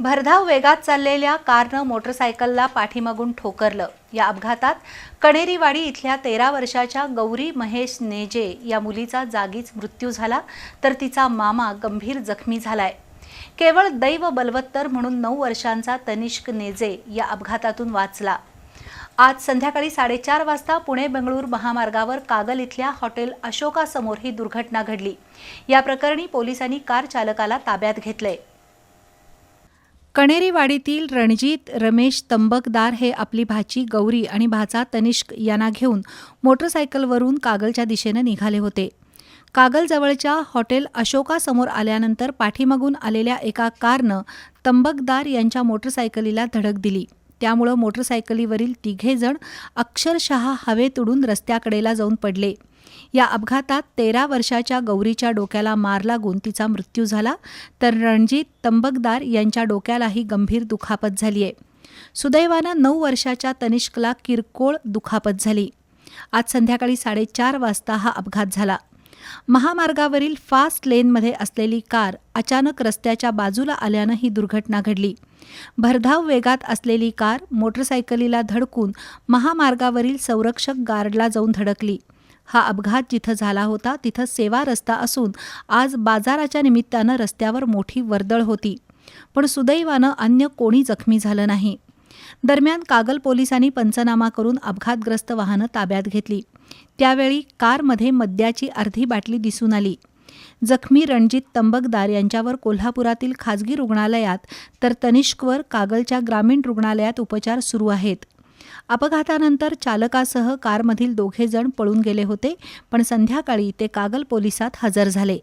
भरधाव वेगात चाललेल्या कारनं मोटरसायकलला पाठीमागून ठोकरलं. या अपघातात कणेरीवाडी इथल्या तेरा वर्षाच्या गौरी महेश नेजे या मुलीचा जागीच मृत्यू झाला तर तिचा मामा गंभीर जखमी झालाय. केवळ दैव बलवत्तर म्हणून नऊ वर्षांचा तनिष्क नेजे या अपघातातून वाचला. आज संध्याकाळी साडेचार वाजता पुणे बंगळूर महामार्गावर कागल इथल्या हॉटेल अशोकासमोर ही दुर्घटना घडली. या प्रकरणी पोलिसांनी कार चालकाला ताब्यात घेतलंय. कणेरीवाडीतील रणजित रमेश तंबकदार हे आपली भाची गौरी आणि भाचा तनिष्क यांना घेऊन मोटरसायकलवरून कागलच्या दिशेनं निघाले होते. कागलजवळच्या हॉटेल अशोकासमोर आल्यानंतर पाठीमागून आलेल्या एका कारनं तंबकदार यांच्या मोटरसायकलीला धडक दिली. त्यामुळं मोटरसायकलीवरील तिघेजण अक्षरशः हवेत उडून रस्त्याकडेला जाऊन पडले. या अपघातात तेरा वर्षाच्या गौरीच्या डोक्याला मार लागून तिचा मृत्यू झाला. तर रणजित तंबकदार यांच्या डोक्यालाही गंभीर दुखापत झाली आहे सुदैवानं नऊ वर्षाच्या तनिष्कला किरकोळ दुखापत झाली. आज संध्याकाळी साडेचार वाजता हा अपघात झाला. महामार्गावरील फास्ट लेनमध्ये असलेली कार अचानक रस्त्याच्या बाजूला आल्यानं ही दुर्घटना घडली. भरधाव वेगात असलेली कार मोटरसायकलीला धडकून महामार्गावरील संरक्षक गार्डला जाऊन धडकली. हा अपघात जिथं झाला होता तिथं सेवा रस्ता असून आज बाजाराच्या निमित्तानं रस्त्यावर मोठी वर्दळ होती. पण सुदैवानं अन्य कोणी जखमी झालं नाही. दरम्यान कागल पोलिसांनी पंचनामा करून अपघातग्रस्त वाहनं ताब्यात घेतली. त्यावेळी कारमध्ये मद्याची अर्धी बाटली दिसून आली. जखमी रणजित तंबकदार यांच्यावर कोल्हापुरातील खाजगी रुग्णालयात तर तनिष्कवर कागलच्या ग्रामीण रुग्णालयात उपचार सुरू आहेत. अपघातानंतर चालकासह कारमधील दोघे जण पळून गेले होते पण संध्याकाळी ते कागल पोलिसात हजर झाले.